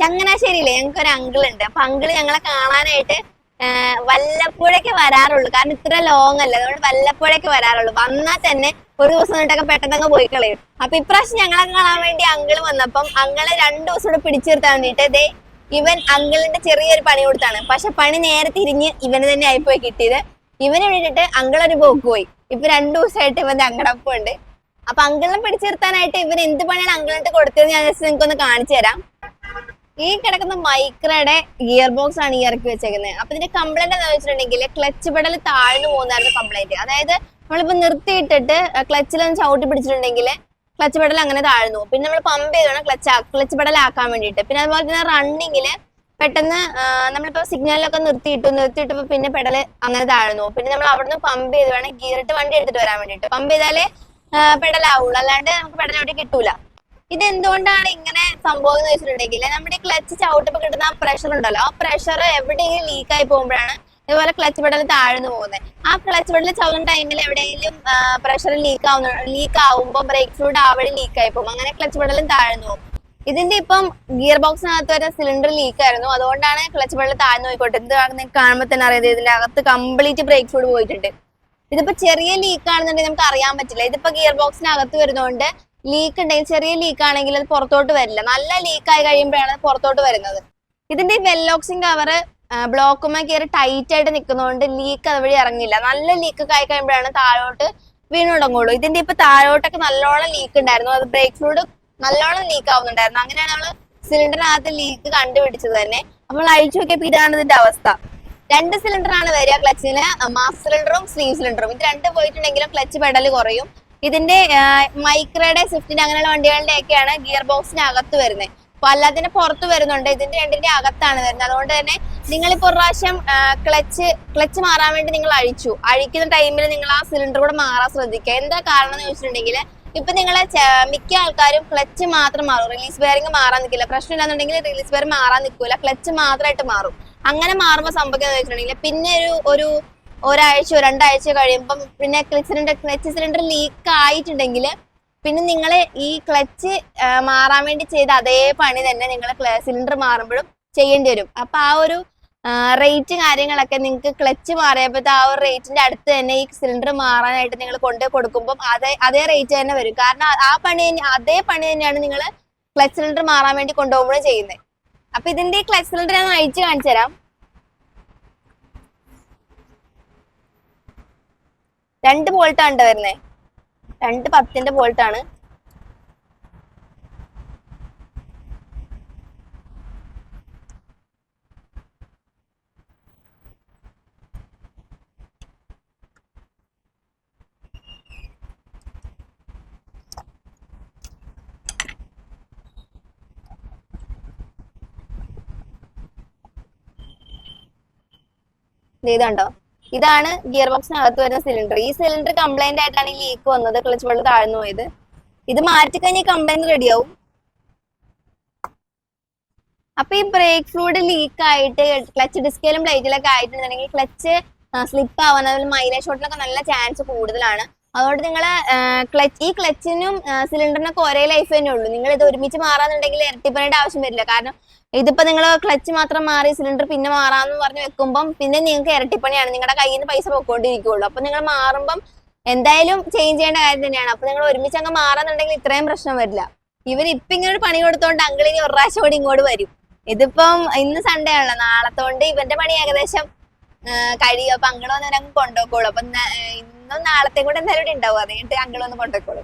ചങ്ങനാശ്ശേരിയിലെ ഞങ്ങൾക്ക് ഒരു അങ്കിൾ ഉണ്ട്. അപ്പൊ അങ്കിൾ ഞങ്ങളെ കാണാനായിട്ട് വല്ലപ്പോഴൊക്കെ വരാറുള്ളൂ. കാരണം ഇത്ര ലോങ് അല്ല. അതുകൊണ്ട് വല്ലപ്പോഴൊക്കെ വരാറുള്ളൂ. വന്നാൽ തന്നെ ഒരു ദിവസം തൊട്ടൊക്കെ പെട്ടെന്നങ്ങ് പോയി കളയും. അപ്പൊ ഇപ്രാവശ്യം ഞങ്ങളെ കാണാൻ വേണ്ടി അങ്കിൾ വന്നപ്പം അങ്കിൾ രണ്ടു ദിവസം കൂടെ പിടിച്ചു നിർത്താൻ വേണ്ടിട്ട് ദേ ഇവൻ അങ്കിളിന്റെ ചെറിയൊരു പണി കൊടുത്താണ്. പക്ഷെ പണി നേരെ തിരിഞ്ഞ് ഇവന് തന്നെ ആയിപ്പോയി കിട്ടിയത്. ഇവനെ വിട്ടിട്ട് അങ്കിൾ ഒരു പോക്ക് പോയി. ഇപ്പൊ രണ്ടു ദിവസമായിട്ട് ഇവന്റെ അങ്കടപ്പുണ്ട് അപ്പൊ അങ്കിളിനെ പിടിച്ചു നിർത്താനായിട്ട് ഇവൻ എന്ത് പണിയാണ് അങ്കിളിട്ട് കൊടുത്തത് ഞാൻ നിങ്ങൾക്ക് ഒന്ന് കാണിച്ചു തരാം. ഈ കിടക്കുന്ന മൈക്രയുടെ ഗിയർ ബോക്സ് ആണ് ഈ ഇറക്കി വെച്ചേക്കുന്നത് അപ്പൊ ഇതിന്റെ കംപ്ലൈന്റ് എന്താ വെച്ചിട്ടുണ്ടെങ്കിൽ ക്ലച്ച് പെടൽ താഴ്ന്നു പോകുന്നതായിരുന്നു കംപ്ലൈന്റ് അതായത് നമ്മളിപ്പോ നിർത്തിയിട്ടിട്ട് ക്ലച്ചിൽ ഒന്ന് ചവിട്ടി പിടിച്ചിട്ടുണ്ടെങ്കിൽ ക്ലച്ച് പെടൽ അങ്ങനെ താഴ്ന്നു പിന്നെ നമ്മൾ പമ്പ് ചെയ്തോണം ക്ലച്ച് ക്ലച്ച് പെടൽ ആക്കാൻ വേണ്ടിയിട്ട്. പിന്നെ അതുപോലെ തന്നെ റണ്ണിങ്ങിൽ പെട്ടെന്ന് നമ്മളിപ്പോ സിഗ്നലിലൊക്കെ നിർത്തിയിട്ടു നിർത്തിയിട്ടപ്പോ പിന്നെ പെടൽ അങ്ങനെ താഴ്ന്നു പിന്നെ നമ്മൾ അവിടുന്ന് പമ്പ് ചെയ്ത് വേണം ഗിയറിട്ട് വണ്ടി എടുത്തിട്ട് വരാൻ വേണ്ടിയിട്ട്. പമ്പ് ചെയ്താലേ പെടലാവുള്ളൂ അല്ലാണ്ട് നമുക്ക് പെടലോട്ട് കിട്ടൂല. ഇത് എന്തുകൊണ്ടാണ് ഇങ്ങനെ സംഭവം എന്ന് വെച്ചിട്ടുണ്ടെങ്കിൽ നമ്മുടെ ക്ലച്ച് ചവിട്ടുമ്പോൾ കിട്ടുന്ന ആ പ്രഷർ ഉണ്ടല്ലോ. ആ പ്രഷർ എവിടെയെങ്കിലും ലീക്ക് ആയി പോകുമ്പോഴാണ് ഇതുപോലെ ക്ലച്ച് പെടൽ താഴ്ന്നു പോകുന്നത്. ആ ക്ലച്ച് പെടൽ ചവിട്ടുന്ന ടൈമിൽ എവിടെയെങ്കിലും പ്രഷർ ലീക്ക് ആവുന്ന ലീക്ക് ആവുമ്പോൾ ബ്രേക്ക് ഫ്ലൂഡ് ലീക്ക് ആയി പോകും. അങ്ങനെ ക്ലച്ച് പെടലും താഴ്ന്നു പോകും. ഇതിന്റെ ഇപ്പം ഗിയർ ബോക്സിനകത്ത് വരെ സിലിണ്ടർ ലീക്ക് ആയിരുന്നു. അതുകൊണ്ടാണ് ക്ലച്ച് പെടൽ താഴ്ന്നു പോയിക്കോട്ടെ. ഇത് കാണുമ്പോൾ തന്നെ അറിയാം. ഇതിന്റെ അകത്ത് കംപ്ലീറ്റ് ബ്രേക്ക് ഫ്ലൂഡ് പോയിട്ടുണ്ട്. ഇതിപ്പോ ചെറിയ ലീക്ക് ആണെന്നുണ്ടെങ്കിൽ നമുക്ക് അറിയാൻ പറ്റില്ല. ഇതിപ്പോ ഗിയർ ബോക്സിനകത്ത് വരുന്നതുകൊണ്ട് ലീക്ക് ഉണ്ടെങ്കിൽ ചെറിയ ലീക്ക് ആണെങ്കിൽ അത് പുറത്തോട്ട് വരില്ല. നല്ല ലീക്ക് ആയി കഴിയുമ്പോഴാണ് പുറത്തോട്ട് വരുന്നത്. ഇതിന്റെ വെല്ലോക്സിങ് കവർ ബ്ലോക്കുമായി കയറി ടൈറ്റ് ആയിട്ട് നിൽക്കുന്നതുകൊണ്ട് ലീക്ക് അതുവഴി ഇറങ്ങില്ല. നല്ല ലീക്ക് ആയി കഴിയുമ്പോഴാണ് താഴോട്ട് വീണ് തുടങ്ങുള്ളൂ. ഇതിന്റെ ഇപ്പൊ താഴോട്ടൊക്കെ നല്ലോണം ലീക്ക് ഉണ്ടായിരുന്നു. അത് ബ്രേക്ക് ഫ്ലൂഡ് നല്ലോണം ലീക്ക് ആവുന്നുണ്ടായിരുന്നു. അങ്ങനെയാണ് നമ്മൾ സിലിണ്ടറിനകത്ത് ലീക്ക് കണ്ടുപിടിച്ചത് തന്നെ. നമ്മൾ അഴിച്ചു നോക്കിയപ്പോ ഇതാണ് ഇതിന്റെ അവസ്ഥ. രണ്ട് സിലിണ്ടറാണ് വരിക ക്ലച്ചിന് മാസ് സിലിണ്ടറും സ്ലീവ് സിലിണ്ടറും ഇത് രണ്ട് പോയിട്ടുണ്ടെങ്കിലും ക്ലച്ച് പെടൽ കുറയും. ഇതിന്റെ മൈക്രയുടെ സ്വിഫ്റ്റിന്റെ അങ്ങനെയുള്ള വണ്ടികളുടെ ഒക്കെയാണ് ഗിയർ ബോക്സിന് അകത്ത് വരുന്നത്. അപ്പൊ അല്ലാതിന്റെ പുറത്ത് വരുന്നുണ്ട്. ഇതിന്റെ രണ്ടിന്റെ അകത്താണ് വരുന്നത്. അതുകൊണ്ട് തന്നെ നിങ്ങൾ ഇപ്പൊ പ്രാവശ്യം ക്ലച്ച് ക്ലച്ച് മാറാൻ വേണ്ടി നിങ്ങൾ അഴിച്ചു. അഴിക്കുന്ന ടൈമിൽ നിങ്ങൾ ആ സിലിണ്ടർ കൂടെ മാറാൻ ശ്രദ്ധിക്കുക. എന്താ കാരണം എന്ന് ചോദിച്ചിട്ടുണ്ടെങ്കിൽ ഇപ്പൊ നിങ്ങളെ മിക്ക ആൾക്കാരും ക്ലച്ച് മാത്രം മാറും. റിലീസ് ബെയറിംഗ് മാറാൻ നിൽക്കില്ല പ്രശ്നം ഇല്ലാന്നുണ്ടെങ്കിൽ റിലീസ് ബെയർ മാറാൻ നിൽക്കൂല ക്ലച്ച് മാത്രമായിട്ട് മാറും. അങ്ങനെ മാറുമ്പോൾ സംഭവിക്കുന്നത് വെച്ചിട്ടുണ്ടെങ്കിൽ പിന്നെ ഒരു ഒരു ഒരാഴ്ചയോ രണ്ടാഴ്ചയോ കഴിയുമ്പം പിന്നെ സിലിണ്ടർ ക്ലച്ച് സിലിണ്ടർ ലീക്ക് ആയിട്ടുണ്ടെങ്കിൽ പിന്നെ നിങ്ങൾ ഈ ക്ലച്ച് മാറാൻ വേണ്ടി ചെയ്ത അതേ പണി തന്നെ നിങ്ങൾ സിലിണ്ടർ മാറുമ്പോഴും ചെയ്യേണ്ടി വരും. അപ്പൊ ആ ഒരു റേറ്റ് കാര്യങ്ങളൊക്കെ നിങ്ങൾക്ക് ക്ലച്ച് മാറിയപ്പോഴത്തെ ആ ഒരു റേറ്റിന്റെ അടുത്ത് തന്നെ ഈ സിലിണ്ടർ മാറാനായിട്ട് നിങ്ങൾ കൊണ്ട് കൊടുക്കുമ്പോൾ അതേ അതേ റേറ്റ് തന്നെ വരും. കാരണം ആ- പണി അതേ പണി തന്നെയാണ് നിങ്ങൾ ക്ലച്ച് സിലിണ്ടർ മാറാൻ വേണ്ടി കൊണ്ടുപോകുമ്പോഴും ചെയ്യുന്നത് അപ്പൊ ഇതിന്റെ ക്ലച്ച് സിലിണ്ടർ ഞാൻ അയച്ചു കാണിച്ചു തരാം. രണ്ട് ബോൾട്ടാണ് വരുന്നത് രണ്ട് പത്തിന്റെ ബോൾട്ടാണ് ഇതുണ്ടോ ഇതാണ് ഗിയർ ബോക്സിനകത്ത് വരുന്ന സിലിണ്ടർ. ഈ സിലിണ്ടർ കംപ്ലൈന്റ് ആയിട്ടാണ് ഈ ലീക്ക് വന്നത്. ക്ലച്ച് വെള്ളം താഴ്ന്നു പോയത്. ഇത് മാറ്റി കഴിഞ്ഞാൽ കംപ്ലൈന്റ് റെഡിയാവും അപ്പൊ ഈ ബ്രേക്ക് ഫ്ലൂഡ് ലീക്ക് ആയിട്ട് ക്ലച്ച് ഡിസ്കിലും പ്ലേറ്റിലൊക്കെ ആയിട്ടുണ്ടെങ്കിൽ ക്ലച്ച് സ്ലിപ്പ് ആവാൻ അതുപോലെ മൈലേജ് ഷോട്ടിനൊക്കെ നല്ല ചാൻസ് കൂടുതലാണ്. അതുകൊണ്ട് നിങ്ങൾ ക്ലച്ച് ഈ ക്ലച്ചിനും സിലിണ്ടറിനൊക്കെ ഒരേ ലൈഫ് തന്നെ ഉള്ളൂ. നിങ്ങൾ ഇത് ഒരുമിച്ച് മാറാന്നുണ്ടെങ്കിൽ ഇരട്ടിപ്പണിയുടെ ആവശ്യം വരില്ല. കാരണം ഇതിപ്പോ നിങ്ങൾ ക്ലച്ച് മാത്രം മാറി സിലിണ്ടർ പിന്നെ മാറാന്ന് പറഞ്ഞ് വെക്കുമ്പം പിന്നെ നിങ്ങൾക്ക് ഇരട്ടിപ്പണിയാണ്. നിങ്ങളുടെ കയ്യിൽ നിന്ന് പൈസ പൊക്കോണ്ടിരിക്കുള്ളൂ അപ്പൊ നിങ്ങൾ മാറുമ്പം എന്തായാലും ചേഞ്ച് ചെയ്യേണ്ട കാര്യം തന്നെയാണ്. അപ്പൊ നിങ്ങൾ ഒരുമിച്ച് അങ്ങ് മാറാന്നുണ്ടെങ്കിൽ ഇത്രയും പ്രശ്നം വരില്ല. ഇവർ ഇപ്പൊ ഇങ്ങനെ ഒരു പണി കൊടുത്തോണ്ട് അങ്കിളിനി ഒരു പ്രാവശ്യം കൂടി ഇങ്ങോട്ട് വരും. ഇതിപ്പം ഇന്ന് സൺഡേ ആണല്ലോ. നാളത്തോണ്ട് ഇവന്റെ പണി ഏകദേശം കഴിയും. അപ്പൊ അങ്കിൾ വന്ന് അങ്ങ് കൊണ്ടുപോക്കോളൂ അപ്പൊ ഇന്നും നാളത്തെ കൂടെ എന്തായാലും ഉണ്ടാവും അത് കഴിഞ്ഞിട്ട് അങ്കിൾ വന്ന് കൊണ്ടുപോക്കോളൂ